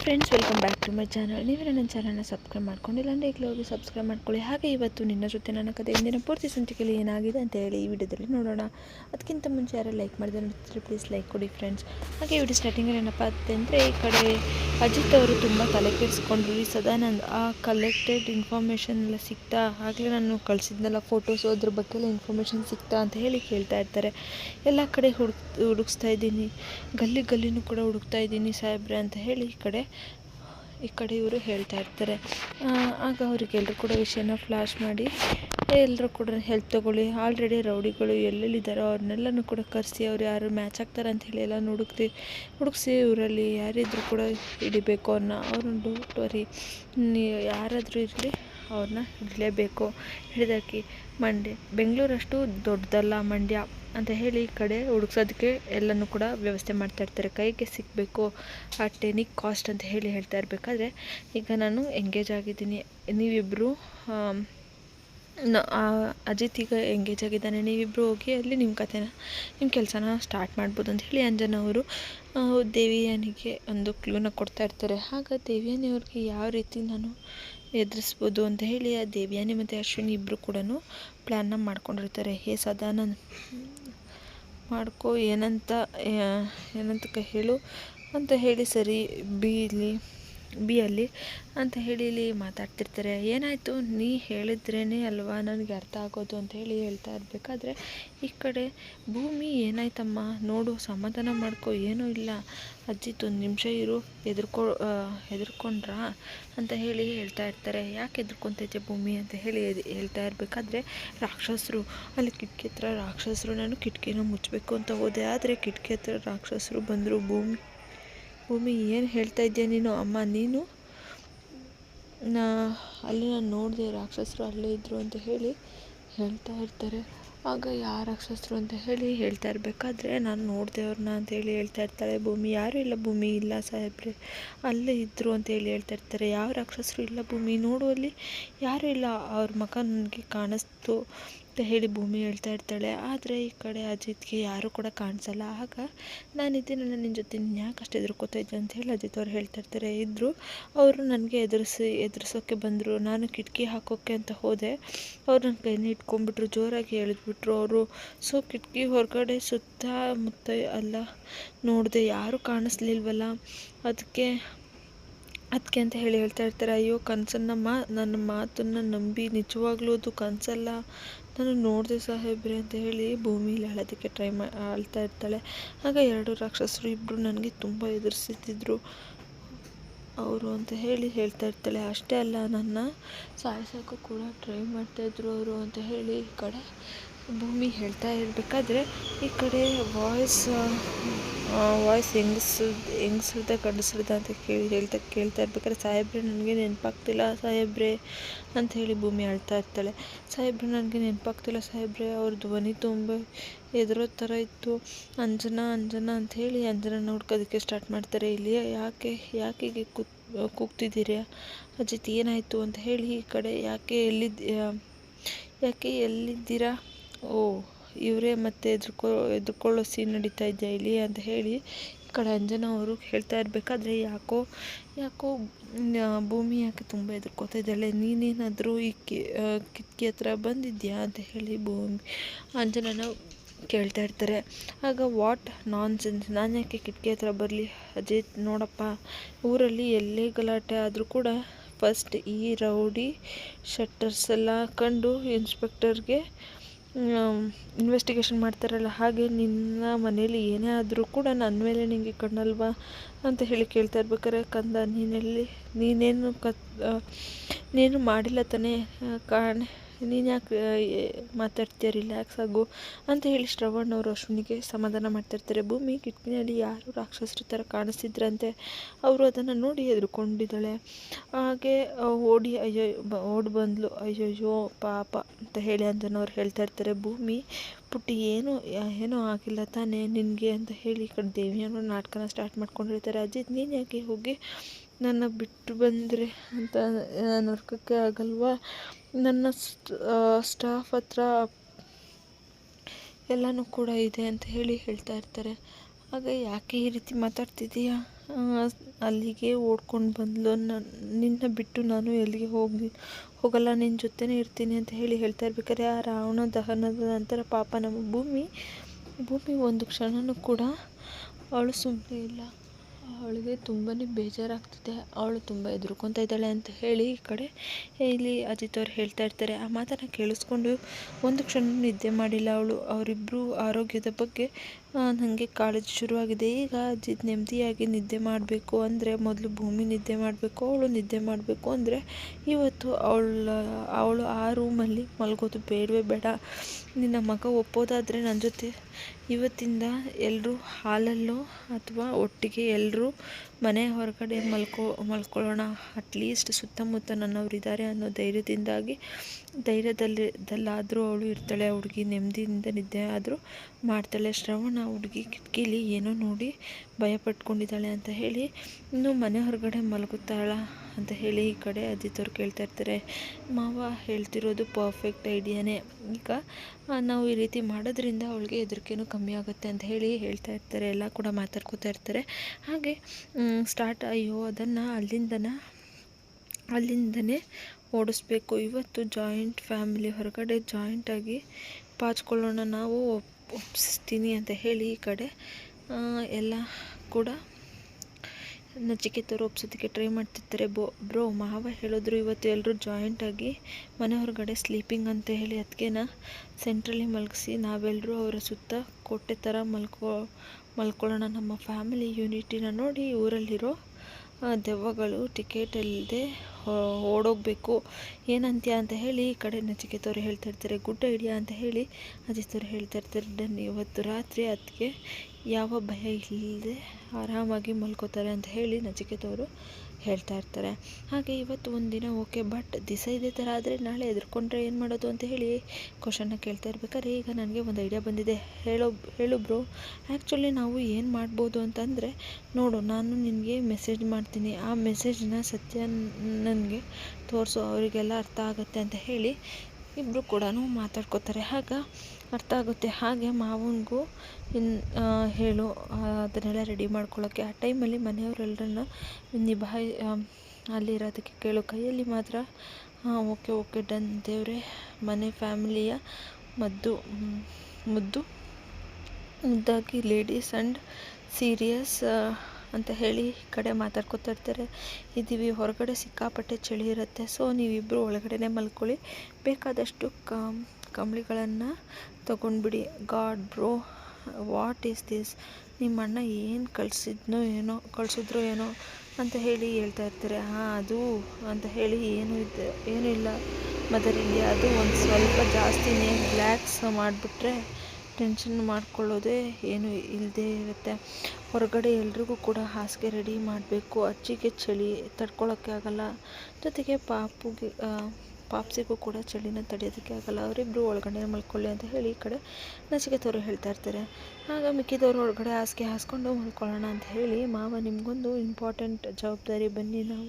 Friends welcome back to my channel ನೀವೇ ನನ್ನ ಚಾನಲ್ನ ಸಬ್ಸ್ಕ್ರೈಬ್ ಮಾಡ್ಕೊಂಡಿಲ್ಲ ಅಂದರೆ ಈಗಲೇ ಹೋಗಿ ಸಬ್ಸ್ಕ್ರೈಬ್ ಮಾಡ್ಕೊಳ್ಳಿ. ಹಾಗೆ ಇವತ್ತು ನಿನ್ನ ಜೊತೆ ನನ್ನ ಕತೆ ಇಂದಿನ ಪೂರ್ತಿ ಸಂಚಿಕೆಯಲ್ಲಿ ಏನಾಗಿದೆ ಅಂತ ಹೇಳಿ ಈ ವಿಡಿಯೋದಲ್ಲಿ ನೋಡೋಣ. ಅದಕ್ಕಿಂತ ಮುಂಚೆ ಯಾರು ಲೈಕ್ ಮಾಡಿದ್ರೆ ನೋಡ್ತಿದ್ರೆ ಪ್ಲೀಸ್ ಲೈಕ್ ಕೊಡಿ ಫ್ರೆಂಡ್ಸ್ ಹಾಗೆ ವಿಡಿಯೋ ಸ್ಟಾರ್ಟಿಂಗಲ್ಲಿ ಏನಪ್ಪ ಅಂತಂದರೆ ಈ ಕಡೆ ಅಜಿತ್ ಅವರು ತುಂಬ ತಲೆ ಕೆಡಿಸ್ಕೊಂಡ್ರು. ಈ ಸದಾನಂದ್, ಆ ಕಲೆಕ್ಟೆಡ್ ಇನ್ಫಾರ್ಮೇಷನ್ ಎಲ್ಲ ಸಿಗ್ತಾ ಆಗಲೇ ನಾನು ಕಳಿಸಿದ್ನಲ್ಲ ಫೋಟೋಸು ಅದ್ರ ಬಗ್ಗೆ ಎಲ್ಲ ಇನ್ಫಾರ್ಮೇಷನ್ ಸಿಗ್ತಾ ಅಂತ ಹೇಳಿ ಕೇಳ್ತಾ ಇರ್ತಾರೆ. ಎಲ್ಲ ಕಡೆ ಹುಡುಕ್, ಹುಡುಕ್ಸ್ತಾ ಇದ್ದೀನಿ. ಗಲ್ಲಿ ಗಲ್ಲಿನೂ ಕೂಡ ಹುಡುಕ್ತಾ ಇದ್ದೀನಿ ಸಾಹೇಬ್ರೆ ಅಂತ ಹೇಳಿ ಈ ಕಡೆ ಈ ಕಡೆ ಇವರು ಹೇಳ್ತಾ ಇರ್ತಾರೆ. ಆಗ ಅವರಿಗೆಲ್ಲರೂ ಕೂಡ ವಿಷಯನ ಫ್ಲಾಶ್ ಮಾಡಿ ಎಲ್ಲರೂ ಕೂಡ ಹೆಲ್ತ್ ತೊಗೊಳ್ಳಿ. ಆಲ್ರೆಡಿ ರೌಡಿಗಳು ಎಲ್ಲೆಲ್ಲಿದ್ದಾರೋ ಅವ್ರನ್ನೆಲ್ಲನೂ ಕೂಡ ಕರೆಸಿ, ಅವ್ರು ಯಾರು ಮ್ಯಾಚ್ ಆಗ್ತಾರೆ ಅಂತ ಹೇಳಿ ಎಲ್ಲ ಹುಡುಕ್ತಿ, ಹುಡುಕ್ಸಿ ಇವರಲ್ಲಿ ಯಾರಿದ್ರು ಕೂಡ ಹಿಡಿಬೇಕು ಅವ್ರನ್ನ ಅವ್ರನ್ನ ಡೋಂಟ್ ವರಿ ಯಾರಾದರೂ ಇರಲಿ, ಅವ್ರನ್ನ ಹಿಡಲೇಬೇಕು. ಹಿಡಿದಾಕಿ ಮಂಡ್ಯ, ಬೆಂಗಳೂರಷ್ಟು ದೊಡ್ಡದಲ್ಲ ಮಂಡ್ಯ ಅಂತ ಹೇಳಿ ಈ ಕಡೆ ಹುಡುಕ್ಸೋದಕ್ಕೆ ಎಲ್ಲನೂ ಕೂಡ ವ್ಯವಸ್ಥೆ ಮಾಡ್ತಾ ಇರ್ತಾರೆ. ಕೈಗೆ ಸಿಗಬೇಕು, ಆ ಟೆನಿಕ್ ಕಾಸ್ಟ್ ಅಂತ ಹೇಳಿ ಹೇಳ್ತಾ ಇರಬೇಕಾದ್ರೆ, ಈಗ ನಾನು ಎಂಗೇಜ್ ಆಗಿದ್ದೀನಿ. ನೀವಿಬ್ಬರು ಅಜಿತ್ ಈಗ ಎಂಗೇಜ್ ಆಗಿದ್ದಾನೆ. ನೀವಿಬ್ಬರು ಹೋಗಿ ಅಲ್ಲಿ ನಿಮ್ಮ ಕಥೆನ ನಿಮ್ಮ ಕೆಲಸನ ಸ್ಟಾರ್ಟ್ ಮಾಡ್ಬೋದು ಅಂತ ಹೇಳಿ ಅಂಜನ ಅವರು ದೇವಿಯಾನಿಗೆ ಒಂದು ಕ್ಲೂನ ಕೊಡ್ತಾ ಇರ್ತಾರೆ. ಆಗ ದೇವಿಯಾನಿ ಅವ್ರಿಗೆ ಯಾವ ರೀತಿ ನಾನು ಎದುರಿಸ್ಬೋದು ಅಂತ ಹೇಳಿ ಆ ದೇವಿಯಾನಿ ಮತ್ತು ಅಶ್ವಿನಿ ಇಬ್ಬರು ಕೂಡ ಪ್ಲ್ಯಾನ್ನ ಮಾಡ್ಕೊಂಡಿರ್ತಾರೆ. ಹೇ ಸದಾನಂದ್, ಮಾಡ್ಕೋ, ಏನಂತ ಏನಂತ ಹೇಳು ಅಂತ ಹೇಳಿ ಸರಿ ಬಿ ಬಿ ಅಲ್ಲಿ ಅಂತ ಹೇಳಿ ಇಲ್ಲಿ ಮಾತಾಡ್ತಿರ್ತಾರೆ. ಏನಾಯಿತು? ನೀ ಹೇಳಿದ್ರೇ ಅಲ್ವಾ? ನನಗೆ ಅರ್ಥ ಆಗೋದು ಅಂತ ಹೇಳಿ ಹೇಳ್ತಾ ಇರಬೇಕಾದ್ರೆ, ಈ ಕಡೆ ಭೂಮಿ ಏನಾಯ್ತಮ್ಮ? ನೋಡು, ಸಮಾಧಾನ ಮಾಡ್ಕೊ. ಏನೂ ಇಲ್ಲ. ಅಜ್ಜಿ ಒಂದು ನಿಮಿಷ ಇರು. ಎದುರ್ಕೊ ಹೆದರ್ಕೊಂಡ್ರಾ? ಅಂತ ಹೇಳಿ ಹೇಳ್ತಾ ಇರ್ತಾರೆ. ಯಾಕೆ ಹೆದರ್ಕೊಂತೈತೆ ಭೂಮಿ ಅಂತ ಹೇಳಿ ಹೇಳ್ತಾ ಇರಬೇಕಾದ್ರೆ, ರಾಕ್ಷಸರು. ಅಲ್ಲಿ ಕಿಟಕಿ ಹತ್ರ ರಾಕ್ಷಸರು. ನಾನು ಕಿಟಕಿನ ಮುಚ್ಚಬೇಕು ಅಂತ ಹೋದೆ. ಆದರೆ ಕಿಟಕಿ ಹತ್ರ ರಾಕ್ಷಸರು ಬಂದರು ಭೂಮಿ ಭೂಮಿ ಏನು ಹೇಳ್ತಾ ಇದ್ದೀಯ ನೀನು? ಅಮ್ಮ, ನೀನು? ನಾ ಅಲ್ಲಿ ನಾನು ನೋಡಿದೆ ರಾಕ್ಷಸರು ಅಲ್ಲೇ ಇದ್ದರು ಅಂತ ಹೇಳಿ ಹೇಳ್ತಾ ಇರ್ತಾರೆ. ಆಗ ಯಾರು ರಾಕ್ಷಸರು ಅಂತ ಹೇಳಿ ಹೇಳ್ತಾ ಇರಬೇಕಾದ್ರೆ ನಾನು ನೋಡಿದೆ ಅವ್ರನ್ನ ಅಂತ ಹೇಳಿ ಹೇಳ್ತಾ ಇರ್ತಾಳೆ ಭೂಮಿ ಯಾರೂ ಇಲ್ಲ, ಭೂಮಿ ಇಲ್ಲ ಸಾಹೇಬ್ರೆ. ಅಲ್ಲೇ ಇದ್ದರು ಅಂತ ಹೇಳಿ ಹೇಳ್ತಾ ಇರ್ತಾರೆ. ಯಾವ ರಾಕ್ಷಸರು ಇಲ್ಲ ಭೂಮಿ ನೋಡುವಲ್ಲಿ ಯಾರೂ ಇಲ್ಲ. ಅವ್ರ ಮಖ ನನಗೆ ಕಾಣಿಸ್ತು. ಅಂತ ಹೇಳಿ ಭೂಮಿ ಹೇಳ್ತಾ ಇರ್ತಾಳೆ. ಆದರೆ ಈ ಕಡೆ ಅಜಿತ್ಗೆ ಯಾರೂ ಕೂಡ ಕಾಣಿಸಲ್ಲ. ಆಗ ನಾನು ನಿನ್ನ ಜೊತೆ ಯಾಕೆ ಅಷ್ಟು ಎದುರ್ಕೋತಾ ಇದ್ದೆ ಅಂತ ಹೇಳಿ ಅಜಿತ್ ಅವ್ರು ಹೇಳ್ತಾ ಇರ್ತಾರೆ. ಇದ್ದರು ಅವರು ನನಗೆ ಎದುರಿಸಿ ಎದುರಿಸೋಕ್ಕೆ ಬಂದರು. ನಾನು ಕಿಟಕಿ ಹಾಕೋಕ್ಕೆ ಅಂತ ಹೋದೆ. ಅವ್ರು ನನ್ನ ಕೈನ ಇಟ್ಕೊಂಡ್ಬಿಟ್ರು, ಜೋರಾಗಿ ಎಳೆದ್ಬಿಟ್ರು ಅವರು. ಸೊ ಕಿಟಕಿ ಹೊರಗಡೆ ಸುತ್ತಮುತ್ತ ಎಲ್ಲ ನೋಡಿದೆ, ಯಾರೂ ಕಾಣಿಸ್ಲಿಲ್ವಲ್ಲ. ಅದಕ್ಕೆ ಅದಕ್ಕೆ ಅಂತ ಹೇಳಿ ಹೇಳ್ತಾ ಇರ್ತಾರೆ. ಅಯ್ಯೋ, ಕನಸನ್ನ ಮಾ, ನನ್ನ ಮಾತನ್ನು ನಂಬಿ ನಿಜವಾಗ್ಲೂ ಅದು ಕನಸಲ್ಲ. ನಾನು ನೋಡಿದೆ ಸಾಹೇಬ್ರೆ ಅಂತ ಹೇಳಿ ಭೂಮಿಲಿ ಅಳೋದಕ್ಕೆ ಟ್ರೈ ಮಾ, ಅಳ್ತಾ ಇರ್ತಾಳೆ. ಆಗ ಎರಡು ರಾಕ್ಷಸರು ಇಬ್ಬರು ನನಗೆ ತುಂಬ ಎದುರಿಸುತ್ತಿದ್ದರು ಅವರು ಅಂತ ಹೇಳಿ ಹೇಳ್ತಾ ಇರ್ತಾಳೆ, ಅಷ್ಟೇ ಅಲ್ಲ, ನನ್ನ ಸಾಯಿಸೋಕ್ಕೂ ಕೂಡ ಟ್ರೈ ಮಾಡ್ತಾಯಿದ್ರು ಅವರು ಅಂತ ಹೇಳಿ ಈ ಕಡೆ ಭೂಮಿ ಹೇಳ್ತಾ ಇರಬೇಕಾದ್ರೆ ಈ ಕಡೆ ವಾಯ್ಸ್ ವಾಯ್ಸ್ ಹೆಂಗಸ್ರದ್ದು ಹೆಂಗಸ್ರದ್ದೆ ಗಂಡಸ್ರದ ಅಂತ ಕೇಳಿ, ಹೇಳ್ತಾ, ಕೇಳ್ತಾ ಇರ್ಬೇಕಾದ್ರೆ, ಸಾಹೇಬ್ರೆ, ನನಗೆ ನೆನಪಾಗ್ತಿಲ್ಲ ಸಾಹೇಬ್ರೆ ಅಂತ ಹೇಳಿ ಭೂಮಿ ಅಳ್ತಾ ಇರ್ತಾಳೆ. ಸಾಹೇಬ್ರೆ, ನನಗೆ ನೆನಪಾಗ್ತಿಲ್ಲ ಸಾಹೇಬ್ರೆ, ಅವ್ರ ಧ್ವನಿ ತುಂಬ ಎದುರೋ ಥರ ಇತ್ತು. ಅಂಜನ ಅಂಜನ ಅಂತ ಹೇಳಿ ಅಂಜನನ ಹುಡ್ಕೋದಕ್ಕೆ ಸ್ಟಾರ್ಟ್ ಮಾಡ್ತಾರೆ. ಇಲ್ಲಿ ಯಾಕೆ ಯಾಕೆ ಹೀಗೆ ಕೂತ್, ಕೂಗ್ತಿದ್ದೀರಾ? ಅಜಿತ್, ಏನಾಯಿತು ಅಂತ ಹೇಳಿ ಈ ಕಡೆ ಯಾಕೆ ಎಲ್ಲಿದ್ದ ಯಾಕೆ ಎಲ್ಲಿದ್ದೀರಾ? ಓ ಇವರೇ ಮತ್ತೆ ಎದುರ್ಕೊ ಎದುರ್ಕೊಳ್ಳೋ ಸೀನ್ ನಡೀತಾ ಇದೆಯಾ ಇಲ್ಲಿ ಅಂತ ಹೇಳಿ ಈ ಕಡೆ ಅಂಜನಾ ಅವರು ಹೇಳ್ತಾ ಇರಬೇಕಾದ್ರೆ ಯಾಕೋ ಯಾಕೋ ಭೂಮಿ ಯಾಕೆ ತುಂಬ ಎದುರ್ಕೋತಾ ಇದ್ದಾಳೆ ನೀನೇನಾದರೂ ಈ ಕಿ ಕಿಟಕಿ ಹತ್ರ ಬಂದಿದ್ಯಾ ಅಂತ ಹೇಳಿ ಭೂಮಿ, ಅಂಜನನ ಕೇಳ್ತಾ ಇರ್ತಾರೆ. ಆಗ ವಾಟ್ ನಾನ್ ಸೆನ್ಸ್ ನಾನು ಯಾಕೆ ಕಿಟಕಿ ಹತ್ರ ಬರಲಿ ಅಜಿತ್, ನೋಡಪ್ಪ, ಊರಲ್ಲಿ ಎಲ್ಲೇ ಗಲಾಟೆ ಆದರೂ ಕೂಡ ಫಸ್ಟ್ ಈ ರೌಡಿ ಶಟ್ಟರ್ಸ್ ಎಲ್ಲ ಕಂಡು ಇನ್ಸ್ಪೆಕ್ಟರ್ಗೆ ಇನ್ವೆಸ್ಟಿಗೇಷನ್ ಮಾಡ್ತಾರಲ್ಲ, ಹಾಗೆ ನಿನ್ನ ಮನೇಲಿ ಏನೇ ಆದರೂ ಕೂಡ ನನ್ನ ಮೇಲೆ ನಿನಗೆ ಕಣ್ಣಲ್ವಾ ಅಂತ ಹೇಳಿ ಕೇಳ್ತಾ ಇರ್ಬೇಕಾರೆ, ಕಂದ, ನೀನೆಲ್ಲಿ, ನೀನೇನು ಕತ್ ನೀನು ಮಾಡಿಲ್ಲ ತಾನೇ ಕಾರಣ ನೀನು ಯಾಕೆ ಮಾತಾಡ್ತೀಯ ರಿಲ್ಯಾಕ್ಸ್ ಆಗು ಅಂತ ಹೇಳಿ ಶ್ರವಣ್ ಅವರು ಅಶ್ವಿನಿಗೆ ಸಮಾಧಾನ ಮಾಡ್ತಿರ್ತಾರೆ. ಭೂಮಿ, ಕಿಟಕಿನಲ್ಲಿ ಯಾರು ರಾಕ್ಷಸರ ಥರ ಕಾಣಿಸ್ತಿದ್ರಂತೆ, ಅವರು ಅದನ್ನು ನೋಡಿ ಹೆದರ್ಕೊಂಡಿದ್ದಾಳೆ. ಹಾಗೆ ಓಡಿ, ಅಯ್ಯೋ ಓಡಿ ಬಂದ್ಲು. ಅಯ್ಯಯ್ಯೋ, ಪಾಪ ಅಂತ ಹೇಳಿ ಅಂತನವ್ರು ಹೇಳ್ತಾ ಇರ್ತಾರೆ. ಭೂಮಿ, ಪುಟ್ಟಿ, ಏನು ಏನೂ ಆಗಿಲ್ಲ ತಾನೇ ನಿನಗೆ ಅಂತ ಹೇಳಿ ಈ ಕಡೆ ದೇವಿಯನ್ನು ನಾಟಕನ ಸ್ಟಾರ್ಟ್ ಮಾಡ್ಕೊಂಡಿರ್ತಾರೆ ಅಜಿತ್, ನೀನು ಯಾಕೆ ಹೋಗಿ ನನ್ನ ಬಿಟ್ಟು ಬಂದರೆ ಅಂತ ನರ್ಕಕ್ಕೆ ಆಗಲ್ವಾ? ನನ್ನ ಸ್ಟಾಫ್ ಹತ್ರ ಎಲ್ಲನೂ ಕೂಡ ಇದೆ ಅಂತ ಹೇಳಿ ಹೇಳ್ತಾ ಇರ್ತಾರೆ. ಆಗ ಯಾಕೆ ಈ ರೀತಿ ಮಾತಾಡ್ತಿದ್ದೀಯಾ? ಅಲ್ಲಿಗೆ ಓಡ್ಕೊಂಡು ಬಂದಳು ನಿನ್ನ ಬಿಟ್ಟು ನಾನು ಎಲ್ಲಿಗೆ ಹೋಗಿ ಹೋಗಲ್ಲ ನಿನ್ನ ಜೊತೆನೇ ಇರ್ತೀನಿ ಅಂತ ಹೇಳಿ ಹೇಳ್ತಾ ಇರ್ಬೇಕಾದ್ರೆ ಆ ರಾವಣ ದಹನದ ನಂತರ ಪಾಪ ನಮ್ಮ ಭೂಮಿ ಭೂಮಿ ಒಂದು ಕ್ಷಣನೂ ಕೂಡ ಅವಳು ಸುಮ್ಮನೆ ಇಲ್ಲ. ಅವಳಿಗೆ ತುಂಬಾ ಬೇಜಾರಾಗ್ತಿದೆ. ಅವಳು ತುಂಬ ಹೆದ್ರುಕೊತಾ ಇದ್ದಾಳೆ ಅಂತ ಹೇಳಿ ಈ ಕಡೆ ಇಲ್ಲಿ ಅಜಿತ್ ಅವ್ರು ಹೇಳ್ತಾ ಇರ್ತಾರೆ. ಆ ಮಾತನ್ನು ಕೇಳಿಸ್ಕೊಂಡು ಒಂದು ಕ್ಷಣ ನಿದ್ದೆ ಮಾಡಿಲ್ಲ ಅವಳು. ಅವರಿಬ್ಬರು ಆರೋಗ್ಯದ ಬಗ್ಗೆ ನನಗೆ ಕಾಳಜಿ ಶುರುವಾಗಿದೆ. ಈಗ ಅಜ್ಜಿ ನೆಮ್ಮದಿಯಾಗಿ ನಿದ್ದೆ ಮಾಡಬೇಕು ಅಂದರೆ ಮೊದಲು ಭೂಮಿ ನಿದ್ದೆ ಮಾಡಬೇಕು, ಅವಳು ನಿದ್ದೆ ಮಾಡಬೇಕು ಅಂದರೆ ಇವತ್ತು ಅವಳ, ಅವಳು ಆ ರೂಮಲ್ಲಿ ಮಲಗೋದು ಬೇಡವೇ ಬೇಡ. ನಿನ್ನ ಮಗ ಒಪ್ಪೋದಾದರೆ ನನ್ನ ಜೊತೆ ಇವತ್ತಿಂದ ಎಲ್ಲರೂ ಹಾಲಲ್ಲೋ ಅಥವಾ ಒಟ್ಟಿಗೆ ಎಲ್ಲರೂ ಮನೆ ಹೊರಗಡೆ ಮಲ್ಕೊ, ಮಲ್ಕೊಳ್ಳೋಣ. ಅಟ್ಲೀಸ್ಟ್ ಸುತ್ತಮುತ್ತ ನನ್ನವರಿದ್ದಾರೆ ಅನ್ನೋ ಧೈರ್ಯದಿಂದಾಗಿ ಧೈರ್ಯದಲ್ಲಿ ದಲ್ಲಾದರೂ ಅವಳು ಇರ್ತಾಳೆ ಹುಡುಗಿ ನೆಮ್ಮದಿಯಿಂದ ನಿದ್ದೆ ಆದರೂ ಮಾಡ್ತಾಳೆ. ಶ್ರವಣ ಹುಡುಗಿ ಕಿಟಕಿಲಿ ಏನೋ ನೋಡಿ ಭಯ ಪಟ್ಕೊಂಡಿದ್ದಾಳೆ ಅಂತ ಹೇಳಿ ಇನ್ನು ಮನೆ ಹೊರಗಡೆ ಮಲಗುತ್ತಾಳ ಅಂತ ಹೇಳಿ ಈ ಕಡೆ ಅದಿತ್ತವ್ರು ಕೇಳ್ತಾ ಇರ್ತಾರೆ. ಮಾವ ಹೇಳ್ತಿರೋದು ಪರ್ಫೆಕ್ಟ್ ಐಡಿಯಾನೇ ಈಗ ನಾವು ಈ ರೀತಿ ಮಾಡೋದ್ರಿಂದ ಅವಳಿಗೆ ಹೆದರಿಕೆನೂ ಕಮ್ಮಿ ಆಗುತ್ತೆ ಅಂತ ಹೇಳಿ ಹೇಳ್ತಾ ಇರ್ತಾರೆ. ಎಲ್ಲ ಕೂಡ ಮಾತಾಡ್ಕೋತಾ ಇರ್ತಾರೆ. ಹಾಗೆ ಸ್ಟಾರ್ಟ್ ಅಯ್ಯೋ, ಅದನ್ನು ಅಲ್ಲಿಂದನ, ಅಲ್ಲಿಂದನೇ ಓಡಿಸ್ಬೇಕು. ಇವತ್ತು ಜಾಯಿಂಟ್ ಫ್ಯಾಮಿಲಿ ಹೊರಗಡೆ ಜಾಯಿಂಟಾಗಿ ಪಾಚ್ಕೊಳ್ಳೋಣ, ನಾವು ಒಪ್ಪಿಸ್ತೀನಿ ಅಂತ ಹೇಳಿ ಈ ಕಡೆ. ಎಲ್ಲ ಕೂಡ ನಚಿಕೇತರು ಒಪ್ಸೋದಕ್ಕೆ ಟ್ರೈ ಮಾಡ್ತಿರ್ತಾರೆ. ಬೋ, ಬ್ರೋ, ಮಾವ ಹೇಳಿದ್ರು ಇವತ್ತು ಎಲ್ಲರೂ ಜಾಯಿಂಟಾಗಿ ಮನೆ ಹೊರಗಡೆ ಸ್ಲೀಪಿಂಗ್ ಅಂತ ಹೇಳಿ ಅದಕ್ಕೆನ ಸೆಂಟ್ರಲ್ಲಿ ಮಲಗಿಸಿ ನಾವೆಲ್ಲರೂ ಅವರ ಸುತ್ತ ಕೋಟೆ ಥರ ಮಲ್ಕೊ, ಮಲ್ಕೊಳ್ಳೋಣ. ನಮ್ಮ ಫ್ಯಾಮಿಲಿ ಯೂನಿಟಿನ ನೋಡಿ ಊರಲ್ಲಿರೋ ದೆವ್ವಗಳು ಟಿಕೆಟ್ ಇಲ್ಲದೆ ಓಡೋಗಬೇಕು. ಏನಂತ್ಯ ಅಂತ ಹೇಳಿ ಈ ಕಡೆ ನಚಿಕೇತವ್ರು ಹೇಳ್ತಾ ಇರ್ತಾರೆ ಗುಡ್ ಐಡಿಯಾ ಅಂತ ಹೇಳಿ ಅಜಿತವ್ರು ಹೇಳ್ತಾ ಇರ್ತಾರೆ ಡನ್ ಇವತ್ತು ರಾತ್ರಿ ಅದಕ್ಕೆ ಯಾವ ಭಯ ಇಲ್ಲದೆ ಆರಾಮಾಗಿ ಮಲ್ಕೋತಾರೆ ಅಂತ ಹೇಳಿ ನಚಿಕೇತವರು ಹೇಳ್ತಾ ಇರ್ತಾರೆ. ಹಾಗೆ ಇವತ್ತು ಒಂದು ದಿನ ಓಕೆ, ಬಟ್ ದಿವಸ ಇದೇ ಥರ ಆದರೆ ನಾಳೆ ಎದುರ್ಕೊಂಡ್ರೆ ಏನು ಮಾಡೋದು ಅಂತ ಹೇಳಿ ಕ್ವಶನ್ನ ಕೇಳ್ತಾ ಇರ್ಬೇಕಾದ್ರೆ ಈಗ ನನಗೆ ಒಂದು ಐಡಿಯಾ ಬಂದಿದೆ. ಹೇಳೋ, ಹೇಳು ಆ್ಯಕ್ಚುಲಿ ನಾವು ಏನು ಮಾಡ್ಬೋದು ಅಂತಂದರೆ ನೋಡು, ನಾನು ನಿನಗೆ ಮೆಸೇಜ್ ಮಾಡ್ತೀನಿ. ಆ ಮೆಸೇಜ್ನ ಸತ್ಯ ನನಗೆ ತೋರಿಸು ಅವರಿಗೆಲ್ಲ ಅರ್ಥ ಆಗುತ್ತೆ ಅಂತ ಹೇಳಿ ಇಬ್ಬರು ಕೂಡ ಮಾತಾಡ್ಕೋತಾರೆ. ಆಗ ಅರ್ಥ ಆಗುತ್ತೆ. ಹಾಗೆ ಮಾವನಿಗೂ ಇನ್ನು ಹೇಳು ಅದನ್ನೆಲ್ಲ ರೆಡಿ ಮಾಡ್ಕೊಳ್ಳೋಕ್ಕೆ ಆ ಟೈಮಲ್ಲಿ ಮನೆಯವರೆಲ್ಲರನ್ನ ನಿಭಾಯಿ ಅಲ್ಲಿರೋದಕ್ಕೆ ಕೇಳು. ಕೈಯಲ್ಲಿ ಮಾತ್ರ ಓಕೆ ಓಕೆ ಡನ್ ದೇವರೇ. ಮನೆ ಫ್ಯಾಮಿಲಿಯ ಮದ್ದು ಮುದ್ದು. ಮುದ್ದಾಗಿ ಲೇಡೀಸ್ ಆ್ಯಂಡ್ ಸೀರಿಯಸ್ ಅಂತ ಹೇಳಿ ಈ ಕಡೆ ಮಾತಾಡ್ಕೊತಾ ಇರ್ತಾರೆ. ಇದ್ದೀವಿ, ಹೊರಗಡೆ ಸಿಕ್ಕಾಪಟ್ಟೆ ಚಳಿ ಇರುತ್ತೆ. ಸೊ ನೀವಿಬ್ಬರು ಒಳಗಡೆ ಮಲ್ಕೊಳ್ಳಿ. ಬೇಕಾದಷ್ಟು ಕಂಬಳಿಗಳನ್ನು ತೊಗೊಂಡ್ಬಿಡಿ. God bro what is this ನಿಮ್ಮ ಅಣ್ಣ ಏನು ಕಳಿಸಿದ್ನೋ ಏನೋ, ಕಳಿಸಿದ್ರು ಏನೋ ಅಂತ ಹೇಳಿ ಹೇಳ್ತಾ ಇರ್ತಾರೆ. ಹಾಂ, ಅದು ಅಂತ ಹೇಳಿ ಏನೂ ಇದೆ, ಏನೂ ಇಲ್ಲ. ಮದರ್ ಅದು ಒಂದು ಸ್ವಲ್ಪ ಜಾಸ್ತಿನೇ ರಿಲ್ಯಾಕ್ಸ್ ಮಾಡಿಬಿಟ್ರೆ ಟೆನ್ಷನ್ ಮಾಡ್ಕೊಳ್ಳೋದೇ ಏನು ಇಲ್ಲದೇ ಇರುತ್ತೆ. ಹೊರಗಡೆ ಎಲ್ರಿಗೂ ಕೂಡ ಹಾಸಿಗೆ ರೆಡಿ ಮಾಡಬೇಕು. ಅಜ್ಜಿಗೆ ಚಳಿ ತಡ್ಕೊಳ್ಳೋಕ್ಕೆ ಆಗಲ್ಲ. ಜೊತೆಗೆ ಪಾಪುಗೆ ಪಾಪ್ಸಿಗೂ ಕೂಡ ಚಳಿನ ತಡೆಯೋದಕ್ಕೆ ಆಗಲ್ಲ. ಅವರಿಬ್ಬರು ಒಳಗಡೆ ಮಲ್ಕೊಳ್ಳಿ ಅಂತ ಹೇಳಿ ಈ ಕಡೆ ನಚಿಕೇತವರು ಹೇಳ್ತಾ ಇರ್ತಾರೆ. ಆಗ ಮಿಕ್ಕಿದವರು ಒಳಗಡೆ ಹಾಸಿಗೆ ಹಾಸ್ಕೊಂಡು ಮಲ್ಕೊಳ್ಳೋಣ ಅಂತ ಹೇಳಿ, ಮಾವ, ನಿಮಗೊಂದು ಇಂಪಾರ್ಟೆಂಟ್ ಜವಾಬ್ದಾರಿ ಬನ್ನಿ. ನಾವು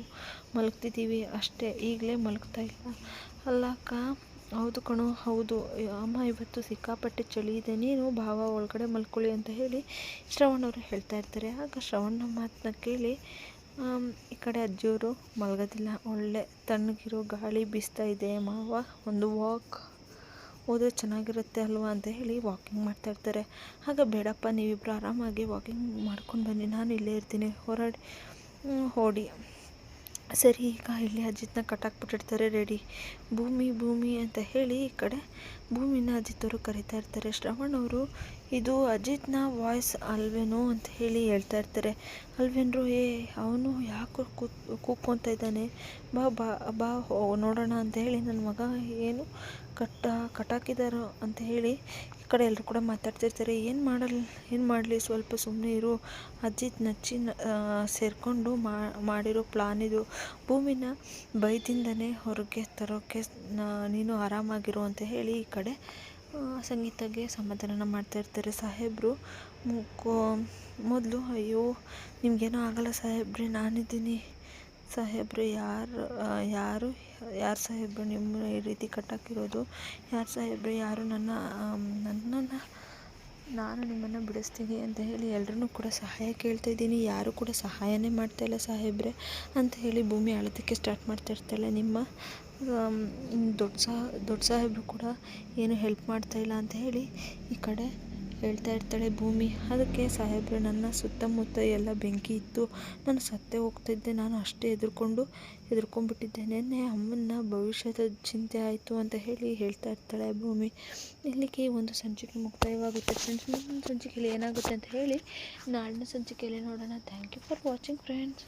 ಮಲಗ್ತಿದ್ದೀವಿ. ಅಷ್ಟೇ. ಈಗಲೇ ಮಲಗ್ತಾ ಇಲ್ಲ. ಅಲ್ಲಕ್ಕ ಹೌದು ಕಣೋ, ಹೌದು. ಅಮ್ಮ ಇವತ್ತು ಸಿಕ್ಕಾಪಟ್ಟೆ ಚಳಿ ಇದೆ, ನೀನು ಭಾವ ಒಳಗಡೆ ಮಲ್ಕೊಳ್ಳಿ ಅಂತ ಹೇಳಿ ಶ್ರವಣವರು ಹೇಳ್ತಾ ಇರ್ತಾರೆ. ಆಗ ಶ್ರವಣ ಮಾತನ್ನ ಕೇಳಿ ಈ ಕಡೆ ಅಜ್ಜಿಯವರು ಮಲಗೋದಿಲ್ಲ. ಒಳ್ಳೆ ತಣ್ಣಗಿರೋ ಗಾಳಿ ಬೀಸ್ತಾ ಇದೆ ಮಾವ. ಒಂದು ವಾಕ್ ಹೋದರೆ ಚೆನ್ನಾಗಿರುತ್ತೆ ಅಲ್ವಾ ಅಂತ ಹೇಳಿ ವಾಕಿಂಗ್ ಮಾಡ್ತಾ ಇರ್ತಾರೆ. ಆಗ ಬೇಡಪ್ಪ ನೀವಿಬ್ಬರು ಆರಾಮಾಗಿ ವಾಕಿಂಗ್ ಮಾಡ್ಕೊಂಡು ಬನ್ನಿ. ನಾನು ಇಲ್ಲೇ ಇರ್ತೀನಿ. ಹೊರಡಿ ಓಡಿ. ಸರಿ, ಈಗ ಇಲ್ಲಿ ಅಜಿತ್ನ ಕಟ್ಟಾಕ್ಬಿಟ್ಟಿರ್ತಾರೆ, ರೆಡಿ, ಭೂಮಿ ಭೂಮಿ ಅಂತ ಹೇಳಿ ಈ ಕಡೆ ಭೂಮಿನ ಅಜಿತ್ ಅವರು ಕರಿತಾ ಇರ್ತಾರೆ. ಶ್ರವಣ್ ಅವರು ಇದು ಅಜಿತ್ನ ವಾಯ್ಸ್ ಅಲ್ವೇನೋ ಅಂತ ಹೇಳಿ ಹೇಳ್ತಾ ಇರ್ತಾರೆ. ಅಲ್ವೇನ್ರು, ಏ, ಅವನು ಯಾಕೆ ಕೂತ್ ಇದ್ದಾನೆ? ಬಾ ಬಾ ಬಾ ನೋಡೋಣ ಅಂತ ಹೇಳಿ ನನ್ನ ಮಗ ಏನು ಕಟ್ಟ, ಕಟ್ಟಾಕಿದಾರೋ ಅಂತ ಹೇಳಿ ಈ ಕಡೆ ಎಲ್ಲರೂ ಕೂಡ ಮಾತಾಡ್ತಿರ್ತಾರೆ ಏನು ಮಾಡಲ್, ಏನು ಮಾಡಲಿ? ಸ್ವಲ್ಪ ಸುಮ್ಮನೆ ಇರು. ಅಜಿತ್ ನಚ್ಚಿ ಸೇರಿಕೊಂಡು ಮಾಡಿರೋ ಪ್ಲಾನ್ ಇದು. ಭೂಮಿನ ಬೈದಿಂದನೇ ಹೊರಗೆ ತರೋಕ್ಕೆ ನೀನು ಆರಾಮಾಗಿರು ಅಂತ ಹೇಳಿ ಈ ಕಡೆ ಸಂಗೀತಗೆ ಸಮಾಧಾನ ಮಾಡ್ತಾ ಇರ್ತಾರೆ ಸಾಹೇಬರು. ಮೊದಲು, ಅಯ್ಯೋ, ನಿಮಗೇನೋ ಆಗಲ್ಲ ಸಾಹೇಬ್ರೆ, ನಾನಿದ್ದೀನಿ. ಸಾಹೇಬ್ರೆ, ಯಾರು ಯಾರು ಯಾರು ಸಾಹೇಬ್ರು ನಿಮ್ಮ ಈ ರೀತಿ ಕಟ್ಟಾಕಿರೋದು? ಯಾರು ಸಾಹೇಬ್ರೆ, ಯಾರು ನನ್ನ ನನ್ನನ್ನು, ನಾನು ನಿಮ್ಮನ್ನು ಬಿಡಿಸ್ತೀನಿ ಅಂತ ಹೇಳಿ ಎಲ್ರೂ ಕೂಡ ಸಹಾಯ ಕೇಳ್ತಾ ಇದ್ದೀನಿ. ಯಾರೂ ಕೂಡ ಸಹಾಯನೇ ಮಾಡ್ತಾ ಇಲ್ಲ ಸಾಹೇಬ್ರೆ ಅಂತ ಹೇಳಿ ಭೂಮಿ ಅಳೋದಕ್ಕೆ ಸ್ಟಾರ್ಟ್ ಮಾಡ್ತಾ ಇರ್ತಾಳೆ ನಿಮ್ಮ ದೊಡ್ಡ ಸಾ, ದೊಡ್ಡ ಸಾಹೇಬರು ಕೂಡ ಏನು ಹೆಲ್ಪ್ ಮಾಡ್ತಾ ಇಲ್ಲ ಅಂತ ಹೇಳಿ ಈ ಕಡೆ ಹೇಳ್ತಾ ಇರ್ತಾಳೆ ಭೂಮಿ. ಅದಕ್ಕೆ ಸಾಹೇಬರು, ನನ್ನ ಸುತ್ತಮುತ್ತ ಎಲ್ಲ ಬೆಂಕಿ ಇತ್ತು. ನಾನು ಸತ್ತೇ ಹೋಗ್ತಿದ್ದೆ. ನಾನು ಅಷ್ಟೇ ಎದುರ್ಕೊಂಡು ಎದುರ್ಕೊಂಡ್ಬಿಟ್ಟಿದ್ದೆ ನೆನ್ನೆ ಅಮ್ಮನ ಭವಿಷ್ಯದ ಚಿಂತೆ ಆಯಿತು ಅಂತ ಹೇಳಿ ಹೇಳ್ತಾ ಇರ್ತಾಳೆ ಭೂಮಿ. ಇಲ್ಲಿಗೆ ಒಂದು ಸಂಚಿಕೆ ಮುಕ್ತಾಯವಾಗುತ್ತೆ ಫ್ರೆಂಡ್ಸ್ ಮುಂದಿನ ಸಂಚಿಕೆಯಲ್ಲಿ ಏನಾಗುತ್ತೆ ಅಂತ ಹೇಳಿ ನಾಳಿನ ಸಂಚಿಕೆಯಲ್ಲಿ ನೋಡೋಣ. Thank you for watching friends